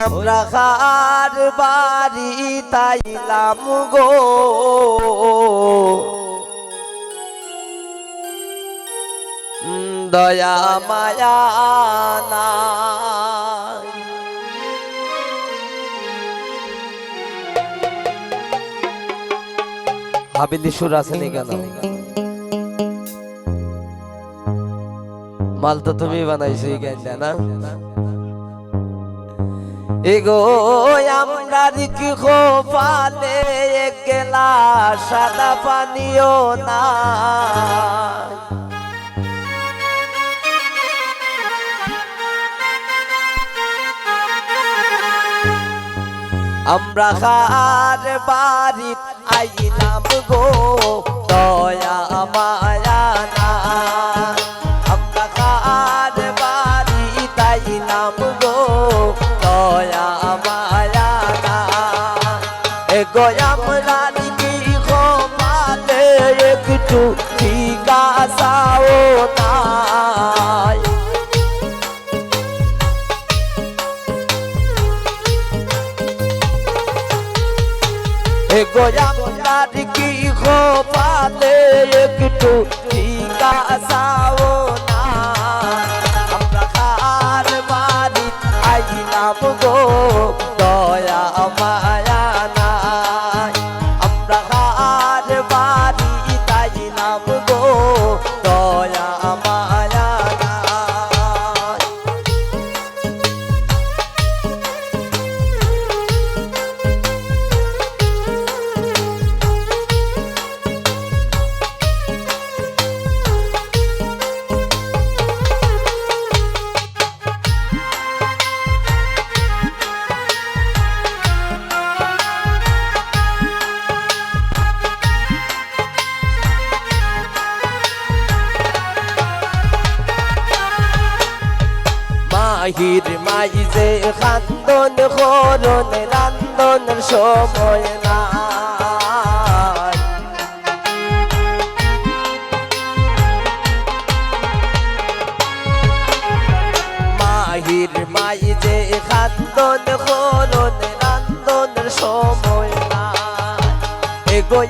আমরা খার বাড়ি তাইলাম গো। দয়া মায়া না হাবিলি আসেনি কেন মাল তো তুমি বানাইছো এই না? এগো আমরা কি খোপালে গেলাস সাদা পানিও না আমরা খার বাড়ি আইলাম গো? একটু মাহির মাইজে খান্দন খরণ রান্দনের সময় নাই। মাহির মাইজে খান্দন খরণ রান্দনের সময় নাই। এগো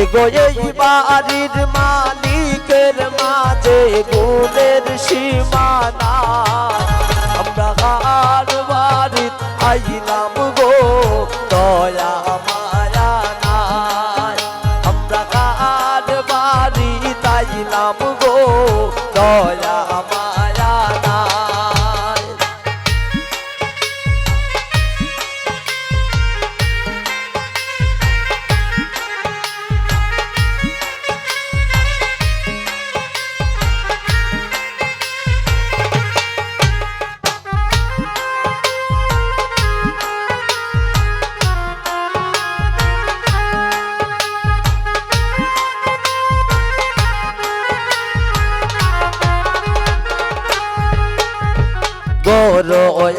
এগো এই বাড়ির মালিকের মাঝে গুণের সীমানা। আমরা কার বাড়ির আইলাম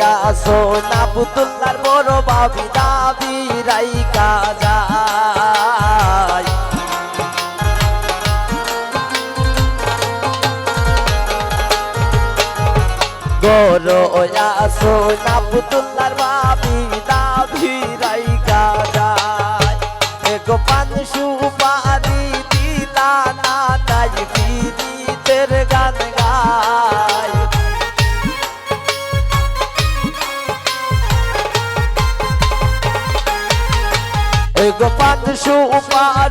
ওয়া সোনা পুতুল্লার বড় বাবি দাবি রাইকা যায়। বড় ওয়া সোনা পুতুল্লার বাবি দাবি রাইকা যায়। এগো পান সুপারি দিলা না তাই পীড়িতের গান গায় সুপারি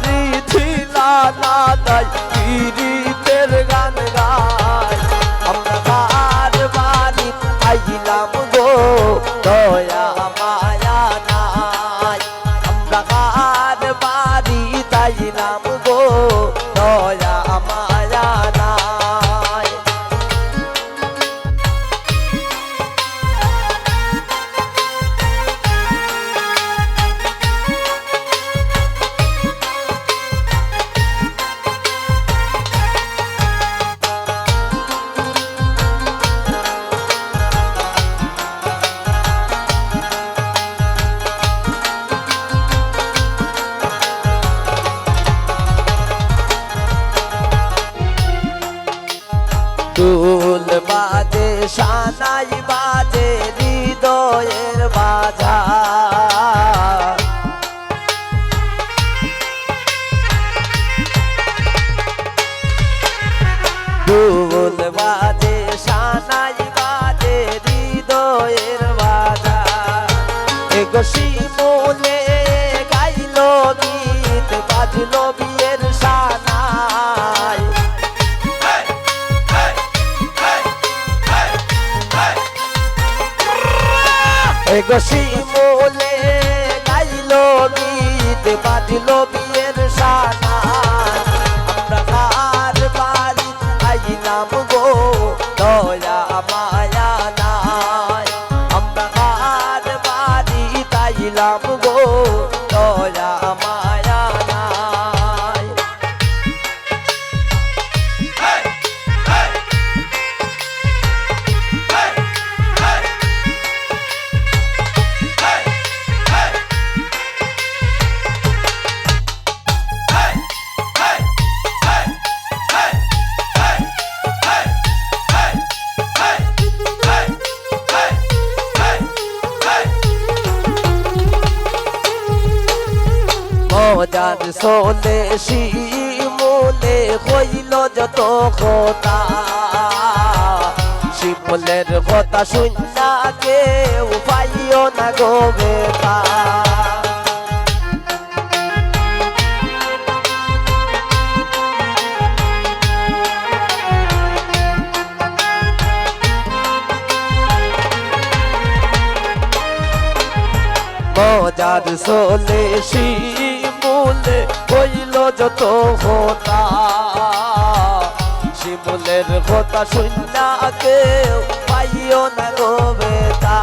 এগো মনে গাইল গীত বাজলো বিয়ের সানাই। এগো সোলে শিমুলে হইল যত কথা। শিমুলের কথা শুননা কেউ পাইও না গো বেতা মজার সোলে শিমুলে হইল যত হোতা। শিমুলের কথা শুননা কেউ পাইও না গো বেতা।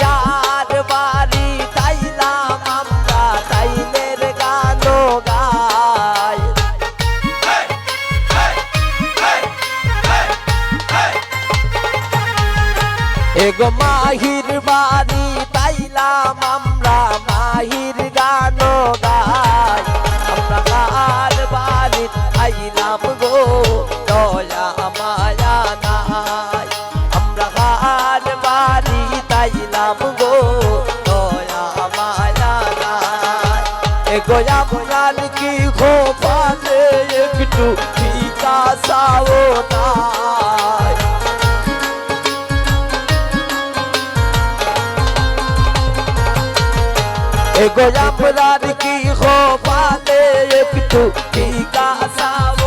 চার বাড়ি তাইলাম আমরা তাইনের গান গাই। এগো মাহির বাড়ি তাইলাম আমরা, মাহির বাড়ি তাইলাম গো দয়া মায়া এগো আপনার কি খোপালে একটু বিকাশাও নাই এগো আপনার কি খোপালে একটু বিকাশাও নাই